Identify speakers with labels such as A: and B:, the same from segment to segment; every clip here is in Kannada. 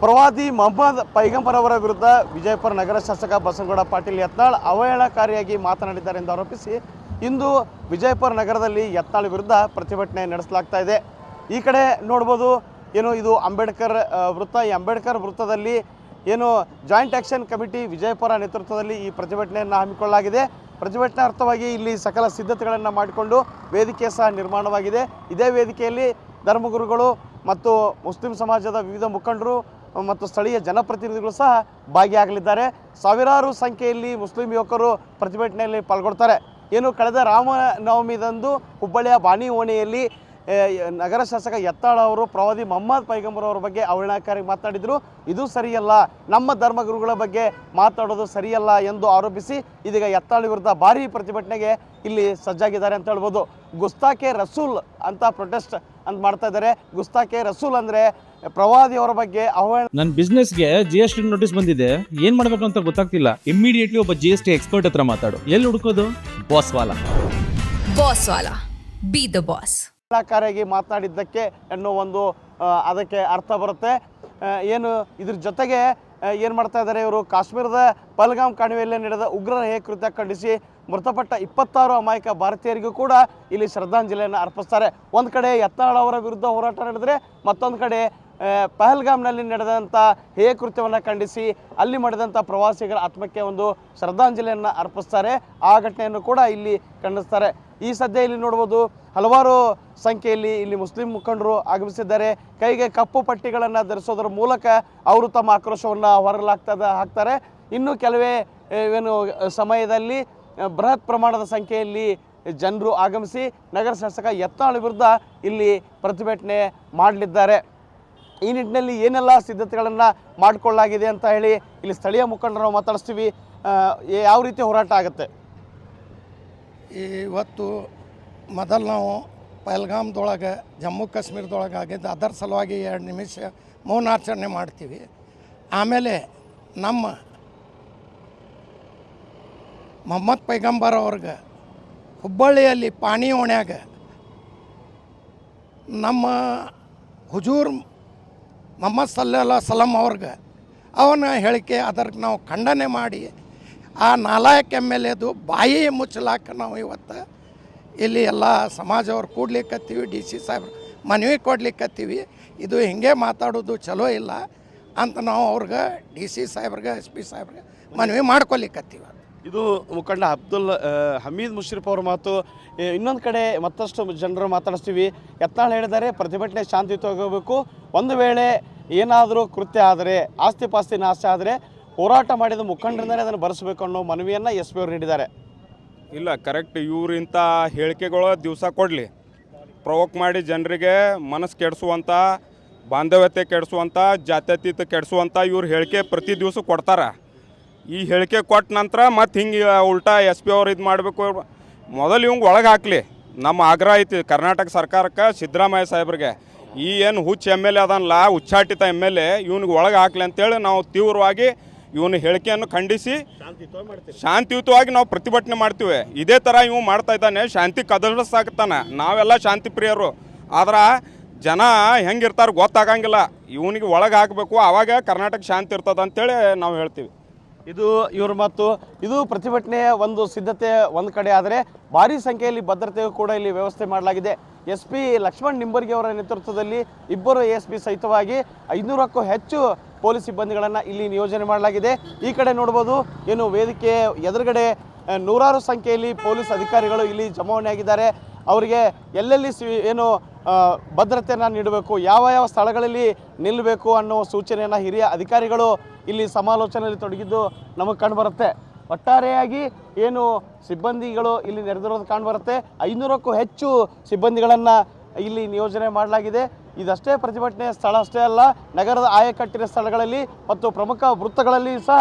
A: ಪ್ರವಾದಿ ಮೊಹಮ್ಮದ್ ಪೈಗಂಬರ್ ಅವರ ವಿರುದ್ಧ ವಿಜಯಪುರ ನಗರ ಶಾಸಕ ಬಸನಗೌಡ ಪಾಟೀಲ್ ಯತ್ನಾಳ್ ಅವಹೇಳಕಾರಿಯಾಗಿ ಮಾತನಾಡಿದ್ದಾರೆ ಎಂದು ಆರೋಪಿಸಿ ಇಂದು ವಿಜಯಪುರ ನಗರದಲ್ಲಿ ಯತ್ನಾಳ್ ವಿರುದ್ಧ ಪ್ರತಿಭಟನೆ ನಡೆಸಲಾಗ್ತಾ ಇದೆ. ಈ ಕಡೆ ನೋಡ್ಬೋದು, ಏನು ಇದು ಅಂಬೇಡ್ಕರ್ ವೃತ್ತ, ಈ ಅಂಬೇಡ್ಕರ್ ವೃತ್ತದಲ್ಲಿ ಏನು ಜಾಯಿಂಟ್ ಆ್ಯಕ್ಷನ್ ಕಮಿಟಿ ವಿಜಯಪುರ ನೇತೃತ್ವದಲ್ಲಿ ಈ ಪ್ರತಿಭಟನೆಯನ್ನು ಹಮ್ಮಿಕೊಳ್ಳಲಾಗಿದೆ. ಪ್ರತಿಭಟನಾರ್ಥವಾಗಿ ಇಲ್ಲಿ ಸಕಲ ಸಿದ್ಧತೆಗಳನ್ನು ಮಾಡಿಕೊಂಡು ವೇದಿಕೆ ಸಹ ನಿರ್ಮಾಣವಾಗಿದೆ. ಇದೇ ವೇದಿಕೆಯಲ್ಲಿ ಧರ್ಮಗುರುಗಳು ಮತ್ತು ಮುಸ್ಲಿಂ ಸಮಾಜದ ವಿವಿಧ ಮುಖಂಡರು ಮತ್ತು ಸ್ಥಳೀಯ ಜನಪ್ರತಿನಿಧಿಗಳು ಸಹ ಭಾಗಿಯಾಗಲಿದ್ದಾರೆ. ಸಾವಿರಾರು ಸಂಖ್ಯೆಯಲ್ಲಿ ಮುಸ್ಲಿಂ ಯುವಕರು ಪ್ರತಿಭಟನೆಯಲ್ಲಿ ಪಾಲ್ಗೊಳ್ತಾರೆ. ಏನು ಕಳೆದ ರಾಮನವಮಿದಂದು ಹುಬ್ಬಳ್ಳಿಯ ಬಾಣಿ ಓಣೆಯಲ್ಲಿ ನಗರ ಶಾಸಕ ಎತ್ತಾಳ ಅವರು, ಪ್ರವಾದಿ ಮೊಹಮ್ಮದ್ ಪೈಗಂಬರ್ ಅವರ ಬಗ್ಗೆ ಅವಹೇಳನಕಾರಿ ಮಾತನಾಡಿದರು ಇದು ಸರಿಯಲ್ಲ. ನಮ್ಮ ಧರ್ಮಗುರುಗಳ ಬಗ್ಗೆ ಮಾತಾಡೋದು ಸರಿಯಲ್ಲ ಎಂದು ಆರೋಪಿಸಿ ಇದೀಗ ಎತ್ತಾಳ ವಿರುದ್ಧ ಭಾರೀ ಪ್ರತಿಭಟನೆಗೆ ಇಲ್ಲಿ ಸಜ್ಜಾಗಿದ್ದಾರೆ ಅಂತ ಹೇಳ್ಬೋದು. ಗುಸ್ತಾಕೆ ರಸೂಲ್ ಅಂತ ಪ್ರೊಟೆಸ್ಟ್ ಅಂತ ಮಾಡ್ತಾ ಇದ್ದಾರೆ. ಗುಸ್ತಾಕೆ ರಸೂಲ್ ಅಂದರೆ ಪ್ರವಾದಿಯವರ ಬಗ್ಗೆ ಅವಹೇಳ
B: ನನ್ನ ಬಿಸ್ನೆಸ್ಗೆ ಜಿ ಎಸ್ ಟಿ ನೋಟಿಸ್ ಬಂದಿದೆ. ಏನ್ ಮಾಡ್ಬೇಕು ಅಂತ ಗೊತ್ತಾಗ್ತಿಲ್ಲ. ಇಮಿಡಿಯೇಟ್ಲಿ ಒಬ್ಬ ಜಿ ಎಸ್ ಟಿ ಎಕ್ಸ್ಪರ್ಟ್ ಹತ್ರ ಮಾತಾಡು. ಎಲ್ಲಿ ಹುಡುಕೋದು? ಬಾಸ್ ವಾಲ
C: ಬಾಸ್ ವಾಲ ಬಿ ದ ಬಾಸ್
A: ಕಲಾಕಾರಿಯಾಗಿ ಮಾತನಾಡಿದ್ದಕ್ಕೆ ಅನ್ನೋ ಒಂದು ಆ, ಅದಕ್ಕೆ ಅರ್ಥ ಬರುತ್ತೆ. ಆ, ಏನು ಇದ್ರ ಜೊತೆಗೆ ಏನು ಮಾಡ್ತಾ ಇದ್ದಾರೆ ಇವರು? ಕಾಶ್ಮೀರದ ಪಲ್ಗಾಮ್ ಕಣಿವೆಯಲ್ಲಿ ನಡೆದ ಉಗ್ರರ ಹೇ ಕೃತ್ಯ ಖಂಡಿಸಿ ಮೃತಪಟ್ಟ ಇಪ್ಪತ್ತಾರು ಅಮಾಯಕ ಭಾರತೀಯರಿಗೂ ಕೂಡ ಇಲ್ಲಿ ಶ್ರದ್ಧಾಂಜಲಿಯನ್ನು ಅರ್ಪಿಸ್ತಾರೆ. ಒಂದು ಕಡೆ ಯತ್ನಾಳ್ ಅವರ ವಿರುದ್ಧ ಹೋರಾಟ ನಡೆದರೆ ಮತ್ತೊಂದು ಕಡೆ ಪಹಲ್ಗಾಮ್ನಲ್ಲಿ ನಡೆದಂಥ ಹೇ ಕೃತ್ಯವನ್ನು ಖಂಡಿಸಿ ಅಲ್ಲಿ ಮಾಡಿದಂಥ ಪ್ರವಾಸಿಗರ ಆತ್ಮಕ್ಕೆ ಒಂದು ಶ್ರದ್ಧಾಂಜಲಿಯನ್ನು ಅರ್ಪಿಸ್ತಾರೆ. ಆ ಘಟನೆಯನ್ನು ಕೂಡ ಇಲ್ಲಿ ಖಂಡಿಸ್ತಾರೆ. ಈ ಸದ್ಯ ಇಲ್ಲಿ ನೋಡ್ಬೋದು ಹಲವಾರು ಸಂಖ್ಯೆಯಲ್ಲಿ ಇಲ್ಲಿ ಮುಸ್ಲಿಂ ಮುಖಂಡರು ಆಗಮಿಸಿದ್ದಾರೆ. ಕೈಗೆ ಕಪ್ಪು ಪಟ್ಟಿಗಳನ್ನು ಧರಿಸೋದ್ರ ಮೂಲಕ ಅವರು ತಮ್ಮ ಆಕ್ರೋಶವನ್ನು ಹೊರಲಾಗ್ತದ ಹಾಕ್ತಾರೆ. ಇನ್ನು ಕೆಲವೇ ಏನು ಸಮಯದಲ್ಲಿ ಬೃಹತ್ ಪ್ರಮಾಣದ ಸಂಖ್ಯೆಯಲ್ಲಿ ಜನರು ಆಗಮಿಸಿ ನಗರ ಶಾಸಕ ಯತ್ನಾಳ್ ವಿರುದ್ಧ ಇಲ್ಲಿ ಪ್ರತಿಭಟನೆ ಮಾಡಲಿದ್ದಾರೆ. ಈ ನಿಟ್ಟಿನಲ್ಲಿ ಏನೆಲ್ಲ ಸಿದ್ಧತೆಗಳನ್ನು ಮಾಡಿಕೊಳ್ಳಲಾಗಿದೆ ಅಂತ ಹೇಳಿ ಇಲ್ಲಿ ಸ್ಥಳೀಯ ಮುಖಂಡರು ಮಾತಾಡಿಸ್ತೀವಿ. ಯಾವ ರೀತಿ ಹೋರಾಟ ಆಗುತ್ತೆ?
D: ಇವತ್ತು ಮೊದಲು ನಾವು ಪಹಲ್ಗಾಮ್ದೊಳಗೆ, ಜಮ್ಮು ಕಾಶ್ಮೀರದೊಳಗೆ ಆಗಿದ್ದು ಅದರ ಸಲುವಾಗಿ ಎರಡು ನಿಮಿಷ ಮೌನಾಚರಣೆ ಮಾಡ್ತೀವಿ. ಆಮೇಲೆ ನಮ್ಮ ಮೊಹಮ್ಮದ್ ಪೈಗಂಬರ್ ಅವ್ರಿಗೆ ಹುಬ್ಬಳ್ಳಿಯಲ್ಲಿ ಪಾಣಿ ಓಣ್ಯಾಗ ನಮ್ಮ ಹುಜೂರ್ ಮೊಹಮ್ಮದ್ ಸಲ್ಲ ಸಲಂ ಅವ್ರಿಗೆ ಅವನ ಹೇಳಿಕೆ ಅದಕ್ಕೆ ನಾವು ಖಂಡನೆ ಮಾಡಿ ಆ ನಾಲಾಯಕ್ ಎಂ ಎಲ್ ಎದು ಬಾಯಿ ಮುಚ್ಚಲಾಕ ನಾವು ಇವತ್ತು ಇಲ್ಲಿ ಎಲ್ಲ ಸಮಾಜವ್ರು ಕೂಡ್ಲಿಕ್ಕತ್ತೀವಿ ಡಿ ಸಿ ಸಾಹೇಬ್ರು ಮನವಿ ಕೊಡ್ಲಿಕ್ಕತ್ತೀವಿ ಇದು ಹಿಂಗೆ ಮಾತಾಡೋದು ಚಲೋ ಇಲ್ಲ ಅಂತ ನಾವು ಅವ್ರಿಗೆ ಡಿ ಸಿ ಸಾಹೇಬ್ರಿಗೆ, ಎಸ್ ಪಿ ಸಾಹೇಬ್ರಿಗೆ ಮನವಿ ಮಾಡ್ಕೊಲಿಕ್ಕತ್ತೀವಿ
A: ಇದು ಮುಖಂಡ ಅಬ್ದುಲ್ ಹಮೀದ್ ಮುಷ್ರಿಫ್ ಅವ್ರ ಮಾತು. ಇನ್ನೊಂದು ಕಡೆ ಮತ್ತಷ್ಟು ಜನರು ಮಾತಾಡಿಸ್ತೀವಿ. ಯತ್ನಾಳ್ ಹೇಳಿದ್ದಾರೆ, ಪ್ರತಿಭಟನೆ ಶಾಂತಿಯುತ ಹೋಗಬೇಕು ಒಂದು ವೇಳೆ ಏನಾದರೂ ಕೃತ್ಯ ಆದರೆ, ಆಸ್ತಿ ಪಾಸ್ತಿ ನಾಶ ಆದರೆ, ಹೋರಾಟ ಮಾಡಿದ ಮುಖಂಡರಿಂದಲೇ ಅದನ್ನು ಬರೆಸಬೇಕು ಅನ್ನೋ ಮನವಿಯನ್ನು ಎಸ್ ಪಿ ಅವರು ನೀಡಿದ್ದಾರೆ.
E: ಇಲ್ಲ ಕರೆಕ್ಟ್ ಇವರಿಂಥ ಹೇಳಿಕೆಗಳು ದಿವಸ ಕೊಡಲಿ. ಪ್ರವೋಕ್ ಮಾಡಿ ಜನರಿಗೆ ಮನಸ್ಸು ಕೆಡಿಸುವಂಥ ಬಾಂಧವ್ಯತೆ ಕೆಡಿಸುವಂಥ ಜಾತ್ಯತೀತ ಕೆಡಿಸುವಂಥ ಇವ್ರ ಹೇಳಿಕೆ ಪ್ರತಿ ದಿವಸ ಕೊಡ್ತಾರೆ. ಈ ಹೇಳಿಕೆ ಕೊಟ್ಟ ನಂತರ ಮತ್ತೆ ಹಿಂಗೆ ಉಲ್ಟಾ ಎಸ್ ಪಿ ಅವ್ರು ಇದು ಮಾಡಬೇಕು. ಮೊದಲು ಇವಂಗೆ ಒಳಗೆ ಹಾಕಲಿ. ನಮ್ಮ ಆಗ್ರಹ ಐತಿ ಕರ್ನಾಟಕ ಸರ್ಕಾರಕ್ಕೆ ಸಿದ್ದರಾಮಯ್ಯ ಸಾಹೇಬ್ರಿಗೆ. ಈ ಏನು ಹುಚ್ಚ ಎಂ ಎಲ್ ಎ ಅದನ್ನಲ್ಲ ಉಚ್ಚಾಟಿತ ಎಂ ಎಲ್ ಎ, ಇವ್ನಿಗೆ ಒಳಗೆ ಹಾಕ್ಲಿ ಅಂತೇಳಿ ನಾವು ತೀವ್ರವಾಗಿ ಇವನ ಹೇಳಿಕೆಯನ್ನು ಖಂಡಿಸಿ ಶಾಂತಿಯುತವಾಗಿ ನಾವು ಪ್ರತಿಭಟನೆ ಮಾಡ್ತೀವಿ. ಇದೇ ಥರ ಇವು ಮಾಡ್ತಾ ಇದ್ದಾನೆ, ಶಾಂತಿ ಕದಲಿಸಾಕತ್ತಾನ ನಾವೆಲ್ಲ ಶಾಂತಿ ಪ್ರಿಯರು. ಆದ್ರೆ ಜನ ಹೆಂಗಿರ್ತಾರೆ ಗೊತ್ತಾಗಂಗಿಲ್ಲ. ಇವನಿಗೆ ಒಳಗೆ ಹಾಕಬೇಕು, ಆವಾಗ ಕರ್ನಾಟಕ ಶಾಂತಿ ಇರ್ತದೆ ಅಂತೇಳಿ ನಾವು ಹೇಳ್ತೀವಿ.
A: ಇದು ಇವ್ರ ಮತ್ತು ಇದು ಪ್ರತಿಭಟನೆಯ ಒಂದು ಸಿದ್ಧತೆ ಒಂದು ಕಡೆ ಆದರೆ ಭಾರಿ ಸಂಖ್ಯೆಯಲ್ಲಿ ಭದ್ರತೆಯೂ ಕೂಡ ಇಲ್ಲಿ ವ್ಯವಸ್ಥೆ ಮಾಡಲಾಗಿದೆ. ಎಸ್ ಪಿ ಲಕ್ಷ್ಮಣ್ ನಿಂಬರ್ಗಿ ಅವರ ನೇತೃತ್ವದಲ್ಲಿ ಇಬ್ಬರು ಎಸ್ ಪಿ ಸಹಿತವಾಗಿ ಐನೂರಕ್ಕೂ ಹೆಚ್ಚು ಪೊಲೀಸ್ ಸಿಬ್ಬಂದಿಗಳನ್ನು ಇಲ್ಲಿ ನಿಯೋಜನೆ ಮಾಡಲಾಗಿದೆ. ಈ ಕಡೆ ನೋಡ್ಬೋದು, ಏನು ವೇದಿಕೆ ಎದುರುಗಡೆ ನೂರಾರು ಸಂಖ್ಯೆಯಲ್ಲಿ ಪೊಲೀಸ್ ಅಧಿಕಾರಿಗಳು ಇಲ್ಲಿ ಜಮಾವಣೆಯಾಗಿದ್ದಾರೆ ಅವರಿಗೆ ಎಲ್ಲೆಲ್ಲಿ ಸಿ, ಏನು ಭದ್ರತೆಯನ್ನು ನೀಡಬೇಕು, ಯಾವ ಯಾವ ಸ್ಥಳಗಳಲ್ಲಿ ನಿಲ್ಲಬೇಕು ಅನ್ನೋ ಸೂಚನೆಯನ್ನು ಹಿರಿಯ ಅಧಿಕಾರಿಗಳು ಇಲ್ಲಿ ಸಮಾಲೋಚನೆಯಲ್ಲಿ ತೊಡಗಿದ್ದು ನಮಗೆ ಕಂಡುಬರುತ್ತೆ ಒಟ್ಟಾರೆಯಾಗಿ ಏನು ಸಿಬ್ಬಂದಿಗಳು ಇಲ್ಲಿ ನೆರೆದಿರೋದು ಕಂಡುಬರುತ್ತೆ ಐನೂರಕ್ಕೂ ಹೆಚ್ಚು ಸಿಬ್ಬಂದಿಗಳನ್ನು ಇಲ್ಲಿ ನಿಯೋಜನೆ ಮಾಡಲಾಗಿದೆ. ಇದಷ್ಟೇ ಪ್ರತಿಭಟನೆ ಸ್ಥಳ ಅಷ್ಟೇ ಅಲ್ಲ, ನಗರದ ಆಯಕಟ್ಟಿನ ಸ್ಥಳಗಳಲ್ಲಿ ಮತ್ತು ಪ್ರಮುಖ ವೃತ್ತಗಳಲ್ಲಿ ಸಹ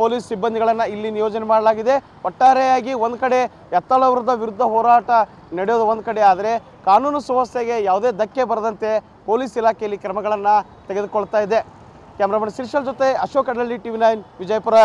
A: ಪೊಲೀಸ್ ಸಿಬ್ಬಂದಿಗಳನ್ನು ಇಲ್ಲಿ ನಿಯೋಜನೆ ಮಾಡಲಾಗಿದೆ. ಒಟ್ಟಾರೆಯಾಗಿ ಒಂದು ಕಡೆ ಎತ್ತಳ ವಿರುದ್ಧ ವಿರುದ್ಧ ಹೋರಾಟ ನಡೆಯೋದು ಒಂದು ಕಡೆ ಆದರೆ ಕಾನೂನು ಸುವ್ಯವಸ್ಥೆಗೆ ಯಾವುದೇ ಧಕ್ಕೆ ಬರದಂತೆ ಪೊಲೀಸ್ ಇಲಾಖೆಯಲ್ಲಿ ಕ್ರಮಗಳನ್ನು ತೆಗೆದುಕೊಳ್ತಾ ಇದೆ. ಕ್ಯಾಮ್ರಾಮನ್ ಶ್ರೀಶಲ್ ಜೊತೆ ಅಶೋಕ್ ಅಡಳ್ಳಿ ಟಿವಿ ನೈನ್ ವಿಜಯಪುರ